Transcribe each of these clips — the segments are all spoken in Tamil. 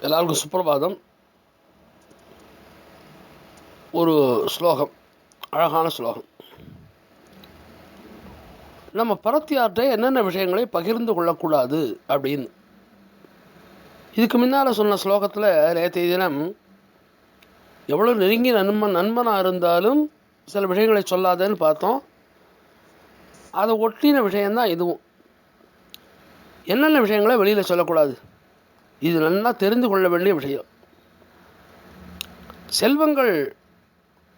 எல்லாருக்கும் சுப்பிரபாதம். ஒரு ஸ்லோகம் அழகான ஸ்லோகம். நம்ம பரத்தியார்கிட்ட என்னென்ன விஷயங்களை பகிர்ந்து கொள்ளக்கூடாது அப்படின்னு. இதுக்கு முன்னால் சொன்ன ஸ்லோகத்தில் நேற்றைய தினம் எவ்வளோ நெருங்கி நண்பன் நண்பனாக இருந்தாலும் சில விஷயங்களை சொல்லாதேன்னு பார்த்தோம். அதை ஒட்டின விஷயந்தான் இதுவும். என்னென்ன விஷயங்களை வெளியில் சொல்லக்கூடாது? இது நல்லா தெரிந்து கொள்ள வேண்டிய விஷயம். செல்வங்கள்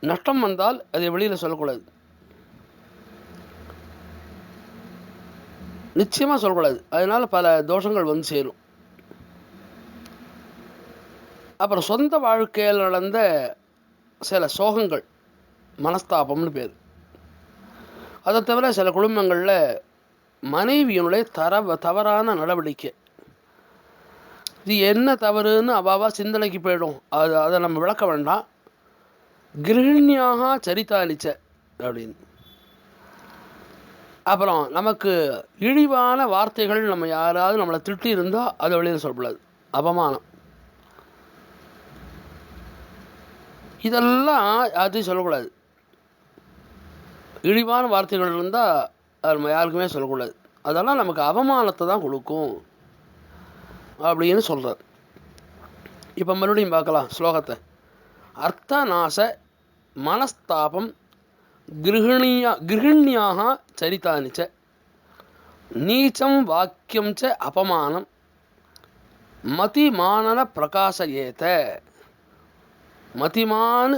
நஷ்டம் வந்தால் அதை வெளியில் சொல்லக்கூடாது. நிச்சயமாக சொல்லக்கூடாது. அதனால் பல தோஷங்கள் வந்து சேரும். அப்புறம் சொந்த வாழ்க்கையில் நடந்த சில சோகங்கள் மனஸ்தாபம்னு பேர். அதை தவிர சில குடும்பங்களில் மனைவியினுடைய தர தவறான நடவடிக்கை இது என்ன தவறுன்னு அவாவா சிந்தனைக்கு போயிடும். அது அதை நம்ம விளக்க வேண்டாம். கிரகிணியாக சரித்தாளிச்ச அப்படின்னு. அப்புறம் நமக்கு இழிவான வார்த்தைகள் நம்ம யாராவது நம்மளை திட்டி இருந்தால் அதை வெளியில் சொல்லக்கூடாது. அபமானம் இதெல்லாம் யார்த்தையும் சொல்லக்கூடாது. இழிவான வார்த்தைகள் இருந்தால் அது நம்ம யாருக்குமே சொல்லக்கூடாது. அதெல்லாம் நமக்கு அவமானத்தை தான் கொடுக்கும். அப்படின்னு சொல்கிறார் இப்போ மறுபடியும் பார்க்கலாம் ஸ்லோகத்தை. அர்த்தநாச மனஸ்தாபம் கிருஹிணியா கிருஹிணியாக சரித்தானி ச நீச்சம் வாக்கியம் ச அபமானம் மதிமானன பிரகாசயேத மதிமான்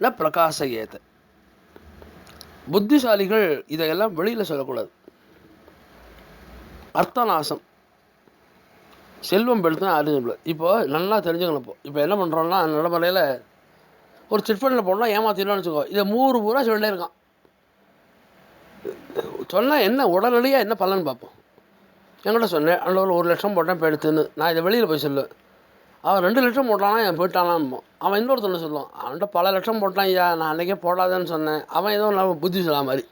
ந பிரகாசயேத புத்திசாலிகள் இதையெல்லாம் வெளியில் சொல்லக்கூடாது. அர்த்தநாசம். செல்வம் பெருத்து அறிஞ்சு இப்போ நல்லா தெரிஞ்சுக்கணும் இப்போ இப்போ என்ன பண்ணுறோம்னா நடைமுறையில் ஒரு சிட்ஃபண்டில் போனால் ஏமாத்திடலாம்னு வச்சுக்கோ. இதை மூணு பூரா சொல்லிட்டே இருக்கான். சொன்னால் என்ன உடனடியாக என்ன பலன் பார்ப்போம். என்கிட்ட சொன்னேன் அந்த ஒரு லட்சம் போட்டேன் இப்போ எடுத்துன்னு. நான் இதை வெளியில் போய் சொல்லுவேன் அவன் ரெண்டு லட்சம் போட்டானா என் போயிட்டானான் அவன் இன்னொருத்தனை சொல்லுவான்? அவன்கிட்ட பல லட்சம் போட்டான் ஐயா. நான் அன்றைக்கே போடாதேன்னு சொன்னேன். அவன் ஏதோ நல்ல புத்தி சொல்லா மாதிரி.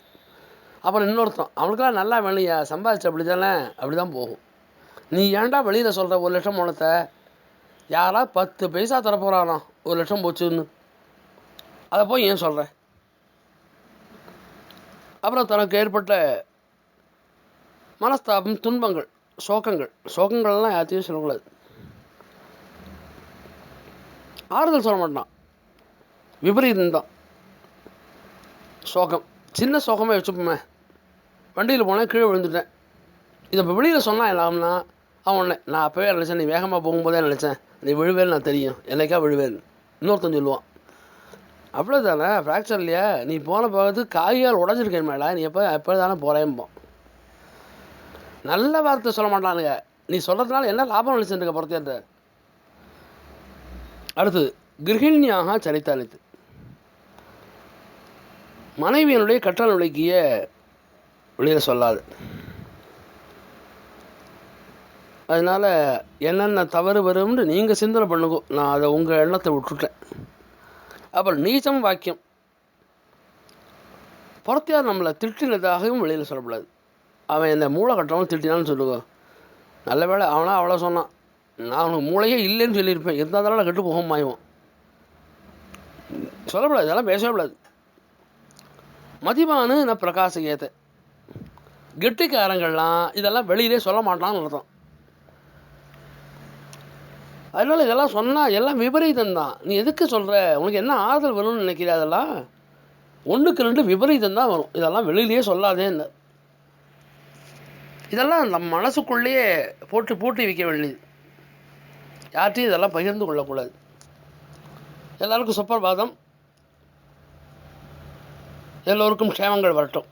அப்புறம் இன்னொருத்தன் அவனுக்கெல்லாம் நல்லா வேணும்யா சம்பாதிச்சு அப்படி தானே அப்படி தான் போகும். நீ ஏன்டா வெளியில் சொல்கிற ஒரு லட்சம் போனத்தை யாராவது பத்து பைசா தரப்போகிறானா ஒரு லட்சம் போச்சுன்னு. அதை போய் ஏன் சொல்கிற அப்புறம் தனக்கு ஏற்பட்ட மனஸ்தாபம் துன்பங்கள் சோகங்கள். சோகங்கள்லாம் யார்த்தையும் சொல்லக்கூடாது. ஆறுதல் சொல்ல மாட்டான். விபரீதம் தான். சோகம். சின்ன சோகமே வச்சுப்போமே. வண்டியில் போனேன் கீழே விழுந்துட்டேன். இதை இப்போ வெளியில் சொன்னால் எல்லாம்னா அவன் நான் அப்போவே நினச்சேன். நீ வேகமாக போகும்போதே நினச்சேன். நீ விழுவேல் நான் தெரியும். என்னைக்கா விழுவேல் இன்னொருத்தன் சொல்லுவான். அவ்வளோதானே ஃப்ராக்சர் இல்லையா? நீ போன போகிறது காய்கால் உடஞ்சிருக்கேன் மேலே நீ எப்போ எப்போ தானே போகிறேன்போம் நல்ல வார்த்தை சொல்ல மாட்டானுங்க. நீ சொல்கிறதுனால என்ன லாபம் நினச்சிருக்க பொறுத்தேன் அடுத்தது கிரகிணியாக சரித்தானித்து மனைவியனுடைய கற்றல் விளக்கிய வெளியில் சொல்லாது. அதனால் என்னென்ன தவறு வரும்னு நீங்கள் சிந்தனை பண்ணுங்க. நான் அதை உங்கள் எண்ணத்தை விட்டுட்டேன். அப்புறம் நீச்சம் வாக்கியம். புறத்தியார் நம்மளை திட்டினதாகவும் வெளியில் சொல்லக்கூடாது அவன் இந்த மூளை கட்டவன் திட்டினான்னு சொல்லுவோம் நல்ல வேலை அவனா அவ்வளோ சொன்னான். நான் அவனுக்கு மூளையே இல்லைன்னு சொல்லியிருப்பேன். இருந்தால் தானே கெட்டு போகும் மாயுவோம் சொல்லக்கூடாது இதெல்லாம் பேசக்கூடாது மதிமானு நான் பிரகாச ஏத்த கெட்டிக்காரங்கள்லாம் இதெல்லாம் வெளியிலே சொல்ல மாட்டான்னு அர்த்தம். அதனால் இதெல்லாம் சொன்னால் எல்லாம் விபரீதம் தான். நீ எதுக்கு சொல்கிற உனக்கு என்ன ஆறுதல் வேணும்னு நினைக்கிற அதெல்லாம்? ஒன்றுக்கு ரெண்டு விபரீதம் தான் வரும். இதெல்லாம் வெளியிலேயே சொல்லாதேன்னு இதெல்லாம் நம்ம மனசுக்குள்ளேயே போட்டு பூட்டி வைக்க வேண்டியது. யார்ட்டையும் இதெல்லாம் பகிர்ந்து கொள்ளக்கூடாது. எல்லாருக்கும் சுப்பிரபாதம் எல்லோருக்கும் க்ஷேமங்கள் வரட்டும்.